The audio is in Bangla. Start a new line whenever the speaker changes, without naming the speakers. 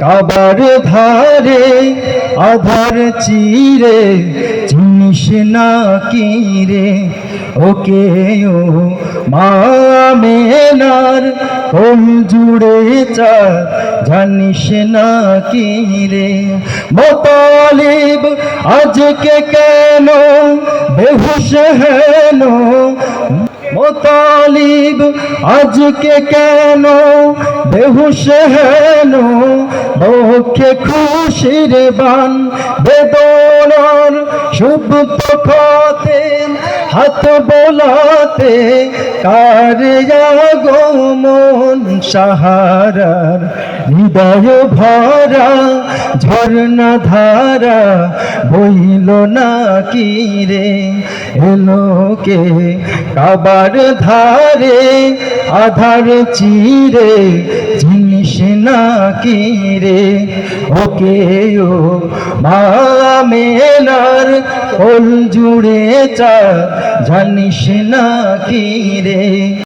কাবার ধারে আধার চিরে চিনিস না কি রে? ওকে ও মা মেনার কোন জুড়ে চা জানিস না কি রে? মোতালিব আজকে কেন বেহুশ হেন? মোতালিব আজকে কেন বেহুশ হেন? বক্ষে খুশির বান বেদনার শুভ খাতে হাত বোলাতে কার আগমন সাহারার হৃদয় ভরা ঝর্ণা ধারা বইল না কি রে এলোকে কাবার ধারে আধার চিরে জিনিস না কি রে? ওকে ও মা মেলার কোল জুড়ে চা জানিস না কি রে?